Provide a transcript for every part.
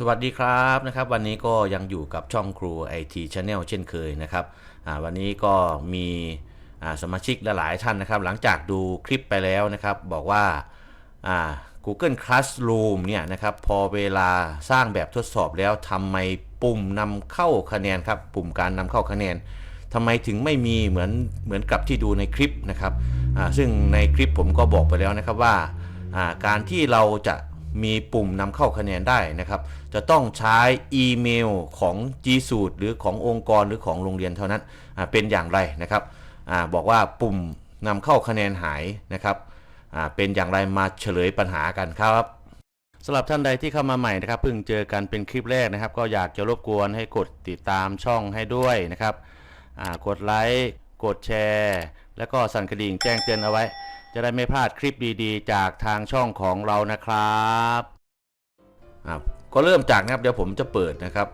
สวัสดีครับนะครับ วันนี้ก็ยังอยู่กับช่องครูไอทีชาแนลเช่นเคยนะครับวันนี้ก็มีสมาชิกหลายท่านนะครับ หลังจากดูคลิปไปแล้วนะครับ บอกว่า Google Classroom เนี่ยนะครับพอเวลาสร้างแบบทดสอบแล้วทำไมปุ่มนำเข้าคะแนนครับ ปุ่มการนำเข้าคะแนนทำไมถึงไม่มีเหมือนเหมือนกับที่ดูในคลิปนะครับซึ่งในคลิปผมก็บอกไปแล้วนะครับว่าการที่เราจะ มีปุ่มนำเข้าคะแนนได้นะครับ จะต้องใช้อีเมลของ G Suite หรือขององค์กรหรือของโรงเรียนเท่านั้นเป็นอย่างไรนะครับอบอกว่าปุ่มนำเข้าคะแนนหายนะครับเป็นอย่างไรมาเฉลยปัญหากันครับสำหรับท่านใดที่เข้ามาใหม่นะครับเพิ่งเจอกันเป็นคลิปแรกนะครับ ก็อยากจะรบกวนให้กดติดตามช่องให้ด้วยนะครับกดไลค์กดแชร์ แล้วก็สั่นกระดิ่งแจ้งเตือนเอาไว้ จะได้ไม่พลาดคลิปดีๆ จากทางช่องของเรานะครับก็เริ่มจากนะครับเดี๋ยวผมจะเปิดนะครับ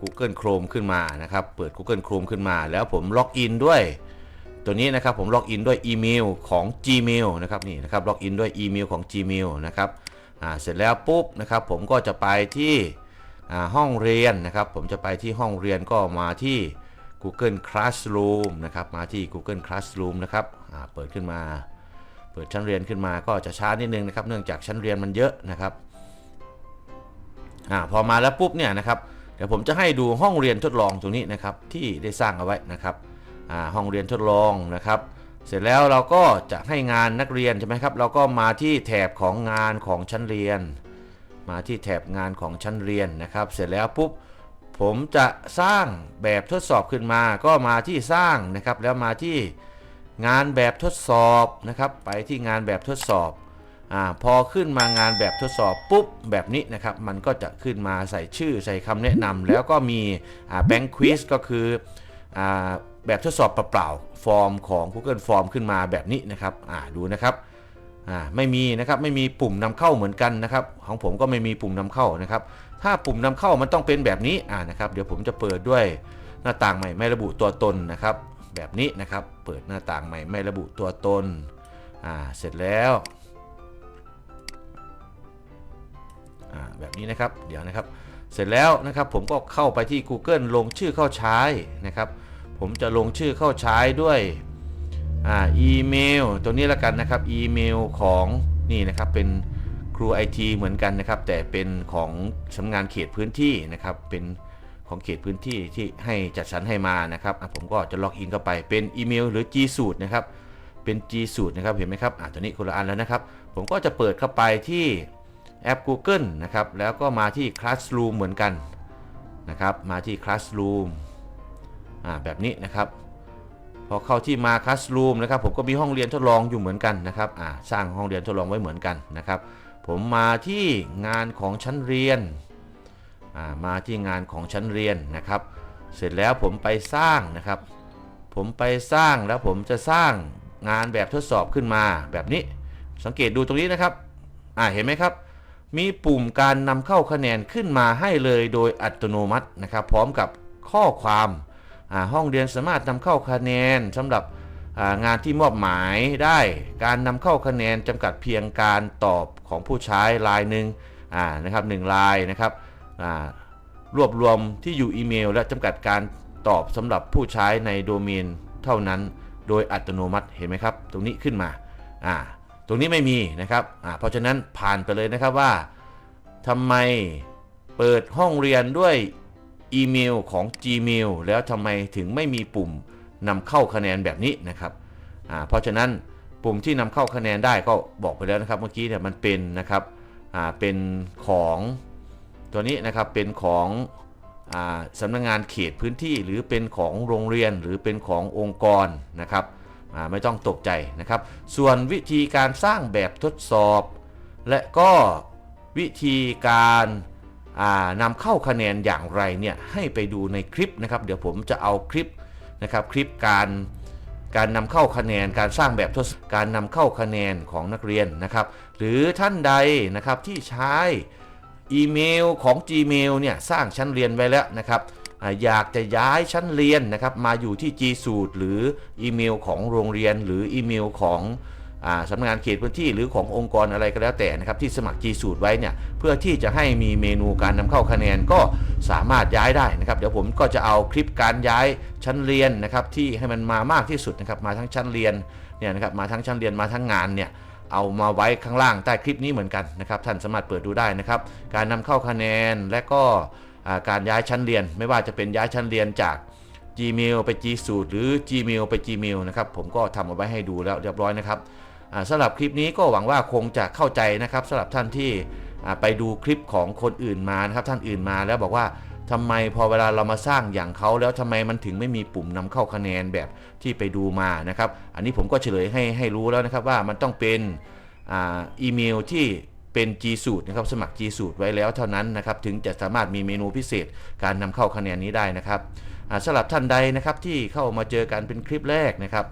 Google Chrome ขึ้นมานะครับ เปิด Google Chrome ขึ้นมา แล้วผมล็อกอินด้วย ตัวนี้นะครับผมล็อกอินด้วยอีเมลของ Gmail นะครับนี่นะครับล็อกอินด้วยอีเมลของ Gmail นะครับเสร็จแล้วปุ๊บนะครับผมก็จะไปที่ห้องเรียนนะครับ ผมจะไปที่ห้องเรียนก็มาที่ Google Classroom นะครับมาที่ Google Classroom นะครับเปิดขึ้นมา เปิดชั้นเรียนขึ้นมาก็จะช้านิดนึงนะครับ เนื่องจากชั้นเรียนมันเยอะนะครับอ่าพอมาแล้วปุ๊บเนี่ยนะครับเดี๋ยวผมจะให้ดูห้องเรียนทดลองตรงนี้นะครับที่ได้สร้างเอาไว้นะครับอ่าห้องเรียนทดลองนะครับ เสร็จแล้วเราก็จะให้งานนักเรียนใช่ไหมครับเราก็มาที่แถบของงานของชั้นเรียน มาที่แถบงานของชั้นเรียนนะครับ เสร็จแล้วปุ๊บผมจะสร้างแบบทดสอบขึ้นมา ก็มาที่สร้างนะครับแล้วมาที่ งานแบบทดสอบนะครับ ไปที่งานแบบทดสอบอพอขึ้นมางานแบบทดสอบปุ๊บแบบนี้นะครับ มันก็จะขึ้นมาใส่ชื่อใส่คำแนะนำแล้วก็มีแบงค์ควิสก็คืออแบบทดสอบเปล่าๆฟอร์มของ Google Form ขึ้นมาแบบนี้นะครับดูนะครับไม่มีนะครับไม่มีปุ่มนำเข้าเหมือนกันนะครับของผมก็ไม่มีปุ่มนำเข้านะครับ ถ้าปุ่มนำเข้ามันต้องเป็นแบบนี้อ่านะครับ เดี๋ยวผมจะเปิดด้วยหน้าต่างใหม่ไม่ระบุตัวตนนะครับ แบบนี้นะครับ เปิดหน้าต่างใหม่ไม่ระบุตัวตน อ่า เสร็จแล้ว อ่า แบบนี้นะครับ เดี๋ยวนะครับ เสร็จแล้วนะครับ ผมก็เข้าไปที่ Google ลงชื่อเข้าใช้นะครับ ผมจะลงชื่อเข้าใช้ด้วย อ่า อีเมล ตัวนี้แล้วกันนะครับ อีเมลของนี่นะครับ เป็นครูไอทีเหมือนกันนะครับ แต่เป็นของสำนักงานเขตพื้นที่นะครับ เป็น ของเขตพื้นที่ที่ให้จัดสรรให้มานะครับผมก็จะล็อกอินเข้าไปเป็นอีเมลหรือ G Suite นะครับเป็น G Suite นะครับเห็นไหมครับอะตัวนี้คนละอันแล้วนะครับ ผมก็จะเปิดเข้าไปที่แอป Google นะครับแล้วก็มาที่ Classroom เหมือนกันนะครับมาที่ Classroom อ่าแบบนี้นะครับพอเข้าที่มา Classroom นะครับผมก็มีห้องเรียนทดลองอยู่เหมือนกันนะครับอ่าสร้างห้องเรียนทดลองไว้เหมือนกันนะครับผมมาที่งานของชั้นเรียนอ มาที่งานของชั้นเรียนนะครับ เสร็จแล้วผมไปสร้างนะครับ ผมไปสร้างแล้วผมจะสร้างงานแบบทดสอบขึ้นมาแบบนี้ สังเกตดูตรงนี้นะครับอ่าเห็นไหมครับ มีปุ่มการนำเข้าคะแนนขึ้นมาให้เลยโดยอัตโนมัตินะครับ พร้อมกับข้อความอ่าห้องเรียนสามารถนำเข้าคะแนนสำหรับงานที่มอบหมายได้การนำเข้าคะแนนจำกัดเพียงการตอบของผู้ใช้ลายหนึ่งอ่านะครับหนึ่งลายนะครับ รวบรวมที่อยู่อีเมล และจำกัดการตอบสำหรับผู้ใช้ในโดเมนเท่านั้น โดยอัตโนมัติเห็นไหมครับ ตรงนี้ขึ้นมาอ่าตรงนี้ไม่มีนะครับอ่าเพราะฉะนั้นผ่านไปเลยนะครับว่าทำไมเปิดห้องเรียนด้วยอีเมลของ Gmail แล้วทำไมถึงไม่มีปุ่มนำเข้าคะแนนแบบนี้นะครับอ่าเพราะฉะนั้นปุ่มที่นำเข้าคะแนนได้ก็บอกไปแล้วนะครับ เมื่อกี้เนี่ยมันเป็นนะครับอ่าเป็นของ ตัวนี้นะครับเป็นของอสำนักงงานเขตพื้นที่หรือเป็นของโรงเรียนหรือเป็นขององค์กรนะครับไม่ต้องตกใจนะครับ ส่วนวิธีการสร้างแบบทดสอบ และก็วิธีการานำเข้าคะแนนอย่างไรเนี่ยให้ไปดูในคลิปนะครับ เดี๋ยวผมจะเอาคลิปนะครับคลิปการการนำเข้าคะแนนการสร้างแบบทดสอบการนำเข้าคะแนนของนักเรียนนะครับ หรือท่านใดนะครับที่ใช้ อีเมลของ Gmail เนี่ยสร้างชั้นเรียนไว้แล้วนะครับอยากจะย้ายชั้นเรียนนะครับมาอยู่ที่ G Suite หรืออีเมลของโรงเรียน หรืออีเมลของอสำนักงานเขตพื้นที่หรือขององค์กรอะไรก็แล้วแต่นะครับที่สมัคร G สูตรไว้เนี่ยเพื่อที่จะให้มีเมนูการนำเข้าคะแนนก็สามารถย้ายได้นะครับเดี๋ยวผมก็จะเอาคลิปการย้ายชั้นเรียนนะครับที่ให้มันมามากที่สุดนะครับมาทั้งชั้นเรียนเนี่ยนะครับมาทั้งชั้นเรียนมาทั้งงานเนี่ย เอามาไว้ข้างล่างใต้คลิปนี้เหมือนกันนะครับ ท่านสามารถเปิดดูได้นะครับ การนำเข้าคะแนนและก็การย้ายชั้นเรียน ไม่ว่าจะเป็นย้ายชั้นเรียนจาก Gmail ไป G Suite หรือ Gmail ไป Gmail นะครับ ผมก็ทำเอาไว้ให้ดูแล้วเรียบร้อยนะครับสำหรับคลิปนี้ก็หวังว่าคงจะเข้าใจนะครับสำหรับท่านที่ไปดูคลิปของคนอื่นมานะครับท่านอื่นมาแล้วบอกว่า ทำไมพอเวลาเรามาสร้างอย่างเขาแล้วทำไมมันถึงไม่มีปุ่มนำเข้าคะแนนแบบที่ไปดูมานะครับ อันนี้ผมก็เฉลยให้ให้รู้แล้วนะครับว่ามันต้องเป็นอีเมลที่เป็น G Suite นะครับสมัคร G Suite ไว้แล้วเท่านั้นนะครับถึงจะสามารถมีเมนูพิเศษการนำเข้าคะแนนนี้ได้นะครับสำหรับท่านใดนะครับที่เข้ามาเจอกันเป็นคลิปแรกนะครับ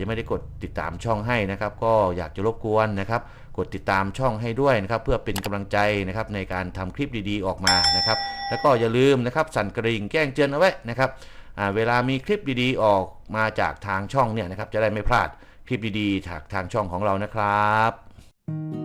ยังไม่ได้กดติดตามช่องให้นะครับ ก็อยากจะรบกวนนะครับ กดติดตามช่องให้ด้วยนะครับเพื่อเป็นกำลังใจนะครับในการทำคลิปดีๆออกมานะครับ แล้วก็อย่าลืมนะครับสั่นกระดิ่งแจ้งเตือนเอาไว้นะครับเวลามีคลิปดีๆออกมาจากทางช่องเนี่ยนะครับจะได้ไม่พลาดคลิปดีๆจากทางช่องของเรานะครับ